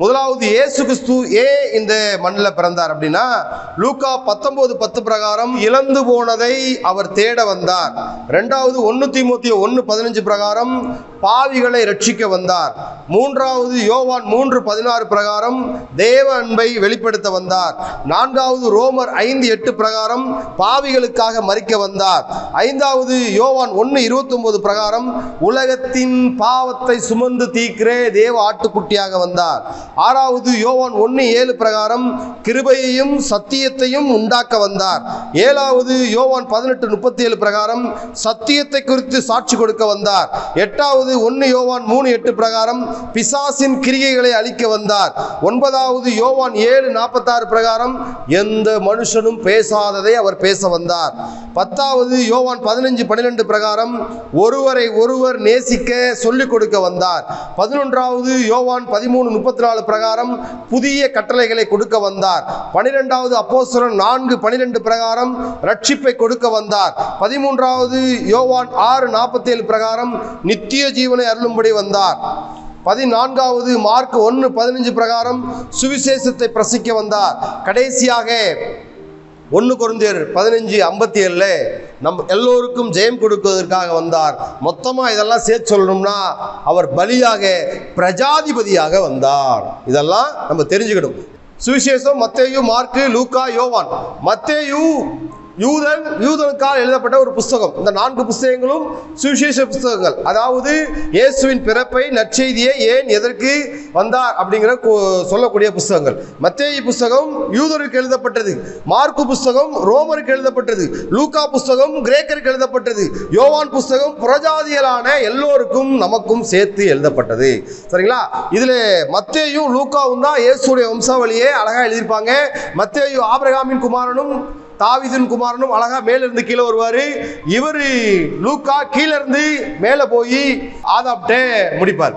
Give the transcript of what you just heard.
முதலாவது இயேசு கிறிஸ்து ஏ இந்த மண்ணில் பிறந்தார் அப்படின்னா லூக்கா பத்தொன்பது பத்து பிரகாரம் இழந்து போனதை அவர் தேட வந்தார். ரெண்டாவது ஒன்று தீமோத்திய ஒன்று பதினஞ்சு பிரகாரம் பாவிகளை ரட்சிக்க வந்தார். மூன்றாவது யோவான் மூன்று பதினாறு பிரகாரம் தேவ அன்பை வெளிப்படுத்த வந்தார். நான்காவது ரோமர் ஐந்து எட்டு பிரகாரம் பாவிகளுக்காக மறிக்க வந்தார். ஐந்தாவது யோவான் ஒன்று இருபத்தொன்பது பிரகாரம் உலகத்தின் பாவத்தை சுமந்து தீக்கிற தேவ ஆட்டுக்குட்டியாக வந்தார். ஆறாவது யோவான் ஒன்று ஏழு பிரகாரம் கிருபையையும் சத்தியத்தையும் உண்டாக்க வந்தார். ஏழாவது யோவான் பதினெட்டு முப்பத்தி ஏழு பிரகாரம் சத்தியத்தை குறித்து சாட்சி கொடுக்க வந்தார். எட்டாவது ஒன்று யோவான் மூணு எட்டு பிரகாரம் பிசாசின் கிரியைகளை அழிக்க வந்தார். ஒன்பதாவது யோவான் ஏழு நாற்பத்தாறு பிரகாரம் எந்த மனுஷனும் பேசாததை அவர் பேச வந்தார். பத்தாவது யோவான் பதினஞ்சு பன்னிரெண்டு பிரகாரம் ஒருவரை ஒருவர் நேசிக்க சொல்லிக் கொடுக்க வந்தார். பதினொன்றாவது யோவான் பதிமூணு முப்பத்தி நாலு பிரகாரம் புதிய கட்டளைகளை கொடுக்க வந்தார். பனிரெண்டாவது அப்போசரன் நான்கு பனிரெண்டு பிரகாரம் ரட்சிப்பை கொடுக்க வந்தார். பதிமூன்றாவது யோவான் ஆறு நாற்பத்தி ஏழு பிரகாரம் நித்திய ஜீவனை அருளும்படி வந்தார். பதினான்காவது மார்க் ஒன்று பதினஞ்சு பிரகாரம் சுவிசேஷத்தை பிரசிக்க வந்தார். கடைசியாக ஒன்று குருந்தியர் பதினஞ்சு ஐம்பத்தி ஏழில் நம் எல்லோருக்கும் ஜெயம் கொடுப்பதற்காக வந்தார். மொத்தமாக இதெல்லாம் சேர்த்து சொல்லணும்னா அவர் பலியாக பிரஜாதிபதியாக வந்தார். இதெல்லாம் நம்ம தெரிஞ்சுக்கணும். சுவிசேஷம் மத்தேயு மார்க்கு லூக்கா யோவான். மத்தேயு யூதன் யூதனுக்காக எழுதப்பட்ட ஒரு புஸ்தகம். இந்த நான்கு புஸ்தகங்களும் சுவிசேஷ புஸ்தகங்கள். அதாவது இயேசுவின் பிறப்பை நற்செய்தியை ஏன் எதற்கு வந்தார் அப்படிங்கிற சொல்லக்கூடிய புஸ்தகங்கள். மத்திய புஸ்தகம் யூதருக்கு எழுதப்பட்டது மார்க்கு புஸ்தகம் ரோமருக்கு எழுதப்பட்டது லூக்கா புஸ்தகம் கிரேக்கருக்கு எழுதப்பட்டது யோவான் புஸ்தகம் புறஜாதிகளான எல்லோருக்கும் நமக்கும் சேர்த்து எழுதப்பட்டது. சரிங்களா? இதில் மத்தேயும் லூக்காவும் தான் இயேசுடைய வம்சாவளியே அழகாக எழுதியிருப்பாங்க. மத்தேயு ஆபிரகாமின் குமாரனும் தாவிதின் குமாரனும் அழகா மேல இருந்து கீழே வருவாரு. இவர் லூக்கா கீழே இருந்து மேலே போய் ஆதாப்டே முடிப்பார்.